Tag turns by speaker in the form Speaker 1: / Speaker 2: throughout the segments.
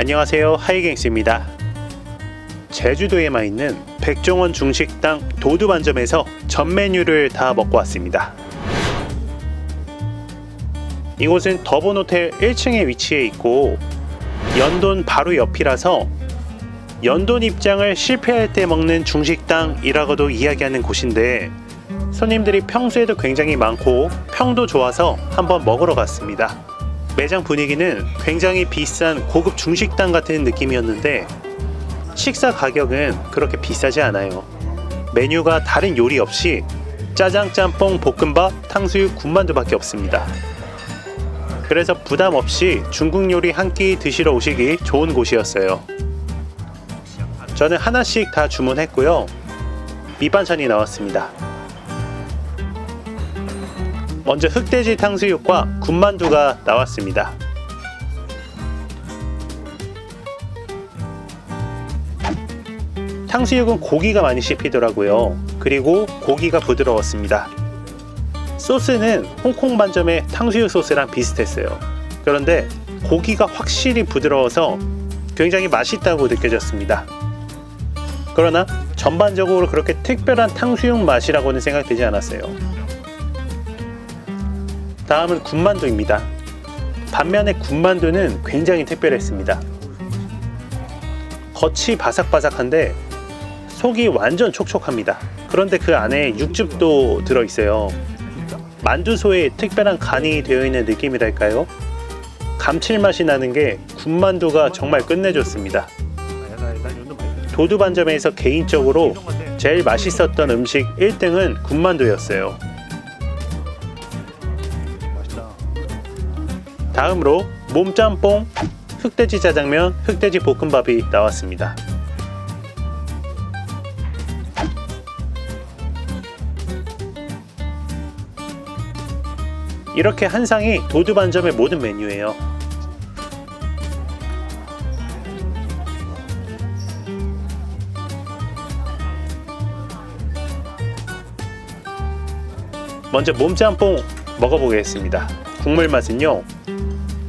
Speaker 1: 안녕하세요. 하이갱스입니다. 제주도에만 있는 백종원 중식당 도두반점에서 전 메뉴를 다 먹고 왔습니다. 이곳은 더본 호텔 1층에 위치해 있고 연돈 바로 옆이라서 연돈 입장을 실패할 때 먹는 중식당이라고도 이야기하는 곳인데 손님들이 평소에도 굉장히 많고 평도 좋아서 한번 먹으러 갔습니다. 매장 분위기는 굉장히 비싼 고급 중식당 같은 느낌이었는데 식사 가격은 그렇게 비싸지 않아요. 메뉴가 다른 요리 없이 짜장, 짬뽕, 볶음밥, 탕수육, 군만두밖에 없습니다. 그래서 부담 없이 중국 요리 한 끼 드시러 오시기 좋은 곳이었어요. 저는 하나씩 다 주문했고요. 밑반찬이 나왔습니다. 먼저 흑돼지 탕수육과 군만두가 나왔습니다. 탕수육은 고기가 많이 씹히더라고요. 그리고 고기가 부드러웠습니다. 소스는 홍콩 반점의 탕수육 소스랑 비슷했어요. 그런데 고기가 확실히 부드러워서 굉장히 맛있다고 느껴졌습니다. 그러나 전반적으로 그렇게 특별한 탕수육 맛이라고는 생각되지 않았어요. 다음은 군만두입니다. 반면에 군만두는 굉장히 특별했습니다. 겉이 바삭바삭한데 속이 완전 촉촉합니다. 그런데 그 안에 육즙도 들어있어요. 만두소에 특별한 간이 되어 있는 느낌이랄까요? 감칠맛이 나는 게 군만두가 정말 끝내줬습니다. 도두 반점에서 개인적으로 제일 맛있었던 음식 1등은 군만두였어요. 다음으로 몸짬뽕, 흑돼지 짜장면, 흑돼지 볶음밥이 나왔습니다. 이렇게 한 상이 도두 반점의 모든 메뉴예요. 먼저 몸짬뽕 먹어보겠습니다. 국물 맛은요.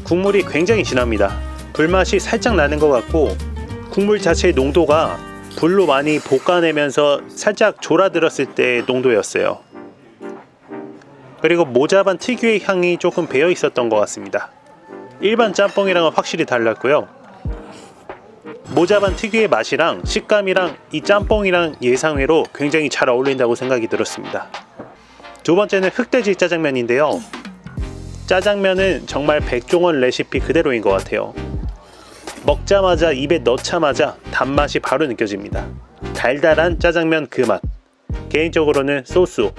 Speaker 1: 국물이 굉장히 진합니다. 불맛이 살짝 나는 것 같고 국물 자체의 농도가 불로 많이 볶아내면서 살짝 졸아들었을 때의 농도였어요. 그리고 모자반 특유의 향이 조금 배어 있었던 것 같습니다. 일반 짬뽕이랑은 확실히 달랐고요. 모자반 특유의 맛이랑 식감이랑 이 짬뽕이랑 예상외로 굉장히 잘 어울린다고 생각이 들었습니다. 두 번째는 흑돼지 짜장면인데요. 짜장면은 정말 백종원 레시피 그대로인 것 같아요. 먹자마자 입에 넣자마자 단맛이 바로 느껴집니다. 달달한 짜장면 그 맛. 개인적으로는 소스.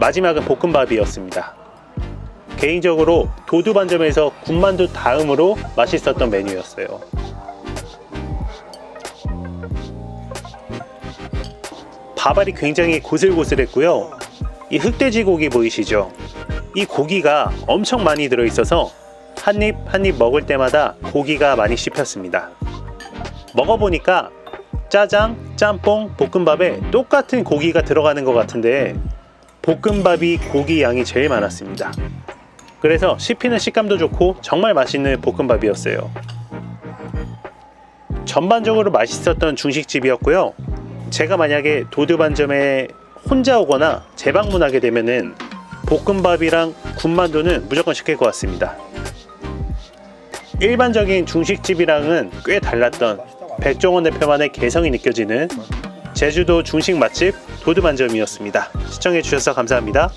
Speaker 1: 마지막은 볶음밥이었습니다. 개인적으로 도두 반점에서 군만두 다음으로 맛있었던 메뉴였어요. 밥알이 굉장히 고슬고슬했고요. 이 흑돼지 고기 보이시죠? 이 고기가 엄청 많이 들어있어서 한입 한입 먹을 때마다 고기가 많이 씹혔습니다. 먹어보니까 짜장, 짬뽕, 볶음밥에 똑같은 고기가 들어가는 것 같은데 볶음밥이 고기 양이 제일 많았습니다. 그래서 씹히는 식감도 좋고 정말 맛있는 볶음밥이었어요. 전반적으로 맛있었던 중식집이었고요. 제가 만약에 도드반점에 혼자 오거나 재방문하게 되면은 볶음밥이랑 군만두는 무조건 시킬 것 같습니다. 일반적인 중식집이랑은 꽤 달랐던 백종원 대표만의 개성이 느껴지는 제주도 중식 맛집 도드반점이었습니다. 시청해주셔서 감사합니다.